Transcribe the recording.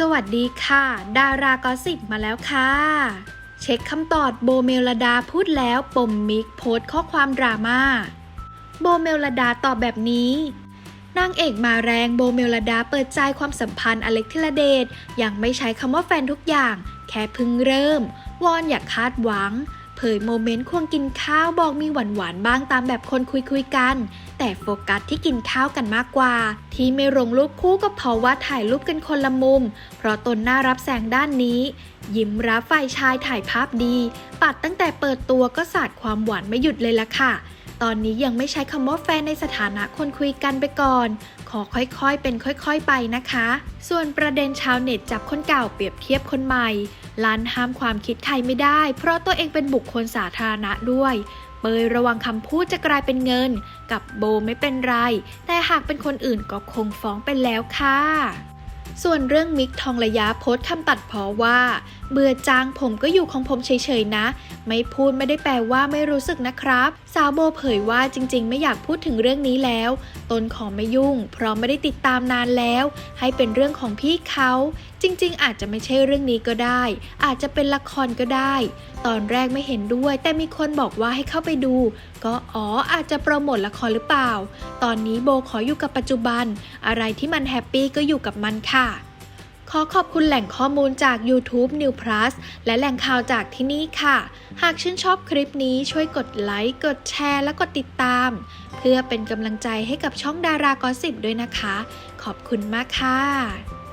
สวัสดีค่ะ ดารากอสิบมาแล้วค่ะ เช็คคำตอบโบเมลดาพูดแล้วปมมิกโพสข้อความดราม่าโบเมลดาตอบแบบนี้นางเอกมาแรงโบเมลดาเปิดใจความสัมพันธ์อเล็กธิรเดชยังไม่ใช้คำว่าแฟนทุกอย่าง แค่เพิ่งเริ่ม วอนอย่าคาดหวัง เผยโมเมนต์ควงกินข้าวบอกมีหวานหวานบ้างตามแบบคนคุยคุยกัน แต่โฟกัสที่กินข้าวกันมากกว่า ที่ไม่ลงรูปคู่ก็เพราะว่าถ่ายรูปกันคนละมุม เพราะตนน่ารับแสงด้านนี้ ยิ้มรับฝ่ายชายถ่ายภาพดี ปัดตั้งแต่เปิดตัวก็สาดความหวานไม่หยุดเลยละค่ะ ตอนนี้ยังไม่ใช้คำว่าแฟนในสถานะคนคุยกันไปก่อน ขอค่อยๆ เป็นค่อยๆ ไปนะคะ ส่วนประเด็นชาวเน็ตจับคนเก่าเปรียบเทียบคนใหม่ลันห้ามความคิดใครไม่ได้ เพราะตัวเองเป็นบุคคลสาธารณะด้วยเปยระวังคำพูดจะกลายเป็นเงิน กับโบไม่เป็นไร แต่หากเป็นคนอื่นก็คงฟ้องไปแล้วค่ะ ส่วนเรื่องมิกทองระยะโพสต์คำตัดพอว่า เบื่อจางผมก็อยู่ของผมเฉยๆนะ ไม่พูดไม่ได้แปลว่าไม่รู้สึกนะครับ สาวโบเผยว่าจริงๆ ไม่อยากพูดถึงเรื่องนี้แล้ว ตนขอไม่ยุ่ง เพราะไม่ได้ติดตามนานแล้ว ให้เป็นเรื่องของพี่เขา จริงๆ อาจจะไม่ใช่เรื่องนี้ก็ได้ อาจจะเป็นละครก็ได้ ตอนแรกไม่เห็นด้วย แต่มีคนบอกว่าให้เข้าไปดู ก็อ๋ออาจจะโปรโมทละครหรือเปล่า ตอนนี้โบขออยู่กับปัจจุบัน อะไรที่มันแฮปปี้ก็อยู่กับมันค่ะ ขอขอบคุณแหล่งข้อมูลจาก YouTube New Plus และแหล่งข่าวจากที่นี่ค่ะ หากชื่นชอบคลิปนี้ช่วยกดไลค์ กดแชร์ และกดติดตาม เพื่อเป็นกำลังใจให้กับช่องดารากอสิบด้วยนะคะ ขอบคุณมากค่ะ